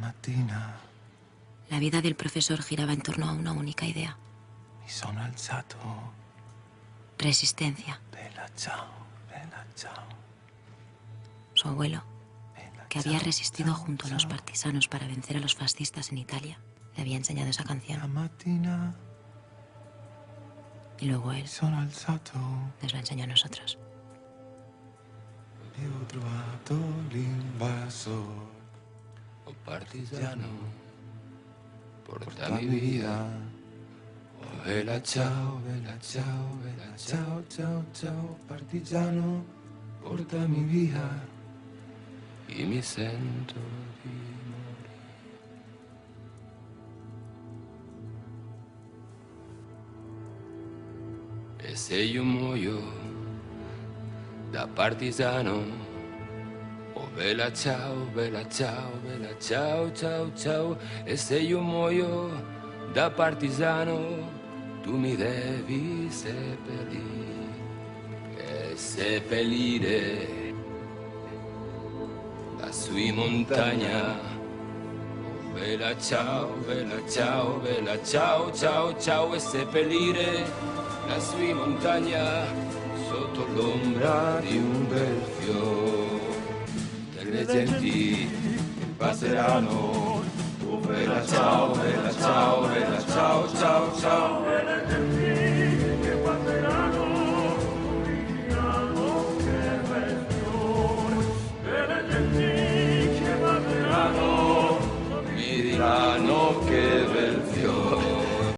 mattina La vida del profesor giraba en torno a una única idea. mi sono alzato. Resistencia. Bella ciao, bella ciao. Su abuelo, bella que había resistido junto a los partisanos para vencer a los fascistas en Italia, le había enseñado esa La canción. mattina Y luego él sono alzato nos la enseñó a nosotros. ho trovato l'invasor. Oh partigiano, porta Porta mi via. Oh vela ciao, vela ciao, vela ciao, ciao, ciao, partigiano, portami via. E mi sento di morire. E se io muoio da partigiano, bella ciao, bella ciao, bella ciao, ciao, ciao. E se io muoio da partigiano, tu mi devi seppellire. E seppellire lassù in montagna. Bella ciao, bella ciao, bella ciao, ciao, ciao. E seppellire lassù in montagna sotto l'ombra di un bel fiore le genti passeranno. Oh bella ciao, bella ciao, bella ciao, ciao, ciao. E le genti che passeranno, diranno che bel fiore. E le genti che passeranno, mi diranno che